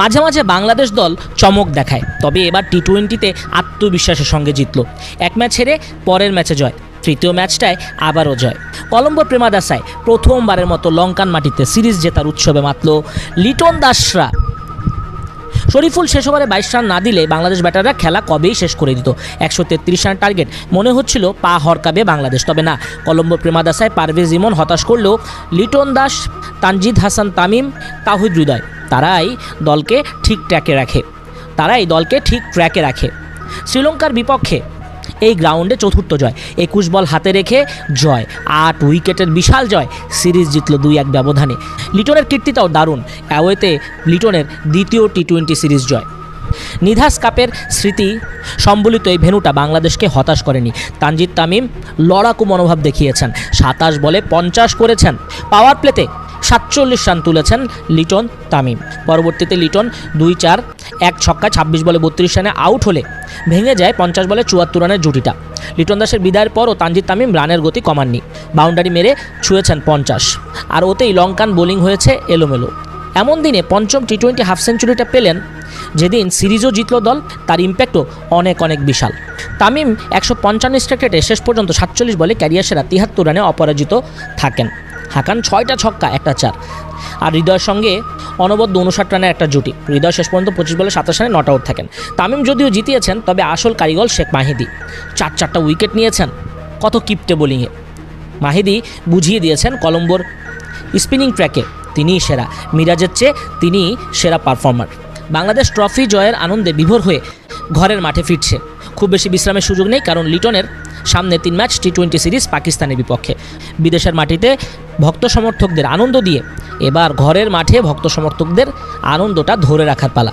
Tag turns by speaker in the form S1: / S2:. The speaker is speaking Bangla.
S1: মাঝে মাঝে বাংলাদেশ দল চমক দেখায়, তবে এবার টি টোয়েন্টিতে আত্মবিশ্বাসের সঙ্গে জিতল। এক ম্যাচ হেরে পরের ম্যাচে জয়, তৃতীয় ম্যাচটায় আবারও জয়। কলম্বো প্রেমাদাসায় প্রথমবারের মতো লঙ্কান মাটিতে সিরিজ জেতার উৎসবে মাতল। লিটন দাসরা শরীফুল শেষ ওভারে বাইশ রান না দিলে বাংলাদেশ ব্যাটাররা খেলা কবেই শেষ করে দিত। একশো তেত্রিশ রান টার্গেট মনে হচ্ছিল পা হরকাবে বাংলাদেশ, তবে না, কলম্বো প্রেমাদাসায় পারভেজ ইমন হতাশ করলেও লিটন দাস, তানজিদ হাসান তামিম, তাহিদ হৃদয় তারাই দলকে ঠিক ট্র্যাকে রাখে। তারাই দলকে ঠিক ট্র্যাকে রাখে। শ্রীলঙ্কার বিপক্ষে এই গ্রাউন্ডে চতুর্থ জয়, একুশ বল হাতে রেখে জয়, আট উইকেটের বিশাল জয়, সিরিজ জিতল দুই এক ব্যবধানে। লিটনের কীর্তিটাও দারুণ, অ্যাওয়েতে লিটনের দ্বিতীয় টি টোয়েন্টি সিরিজ জয়। নিধাস কাপের স্মৃতি সম্বলিত এই ভেনুটা বাংলাদেশকে হতাশ করেনি। তানজিদ তামিম লড়াকু মনোভাব দেখিয়েছেন, সাতাশ বলে পঞ্চাশ করেছেন। পাওয়ার প্লেতে সাতচল্লিশ রান তুলেছেন লিটন তামিম। পরবর্তীতে লিটন দুই চার, এক ছক্কা, ছাব্বিশ বলে বত্রিশ রানে আউট হলে ভেঙে যায় পঞ্চাশ বলে চুয়াত্তর রানের জুটিটা। লিটন দাসের বিদায়ের পরও তানজিদ তামিম রানের গতি কমাননি। বাউন্ডারি মেরে ছুঁয়েছেন পঞ্চাশ। আর ওতেই লঙ্কান বোলিং হয়েছে এলোমেলো। এমন দিনে পঞ্চম টি টোয়েন্টি হাফ সেঞ্চুরিটা পেলেন যেদিন সিরিজও জিতল দল, তার ইম্প্যাক্টও অনেক অনেক বিশাল। তামিম একশো পঞ্চান্ন স্ট্রাইকেটে শেষ পর্যন্ত সাতচল্লিশ বলে ক্যারিয়ার সেরা তিয়াত্তর রানে অপরাজিত থাকেন। হাকান ছয়টা ছক্কা, একটা চার। আর হৃদয়ের সঙ্গে অনবদ্য উনষাট রানের একটা জুটি। হৃদয় শেষ পর্যন্ত পঁচিশ বলে সাতাশ রানে নট আউট থাকেন। তামিম যদিও জিতিয়েছেন, তবে আসল কারিগল শেখ মাহিদি। চার চারটা উইকেট নিয়েছেন, কত কিপটে বোলিংয়ে। মাহিদি বুঝিয়ে দিয়েছেন কলম্বোর স্পিনিং ট্র্যাকে, তিনিই সেরা। মিরাজের চেয়ে তিনিই সেরা পারফর্মার। বাংলাদেশ ট্রফি জয়ের আনন্দে বিভোর হয়ে ঘরের মাঠে ফিরছে। খুব বেশি বিশ্রামের সুযোগ নেই, কারণ লিটনের সামনে তিন ম্যাচ টি টোয়েন্টি সিরিজ পাকিস্তানের বিপক্ষে। বিদেশের মাটিতে ভক্ত সমর্থকদের আনন্দ দিয়ে এবার ঘরের মাঠে ভক্ত সমর্থকদের আনন্দটা ধরে রাখার পালা।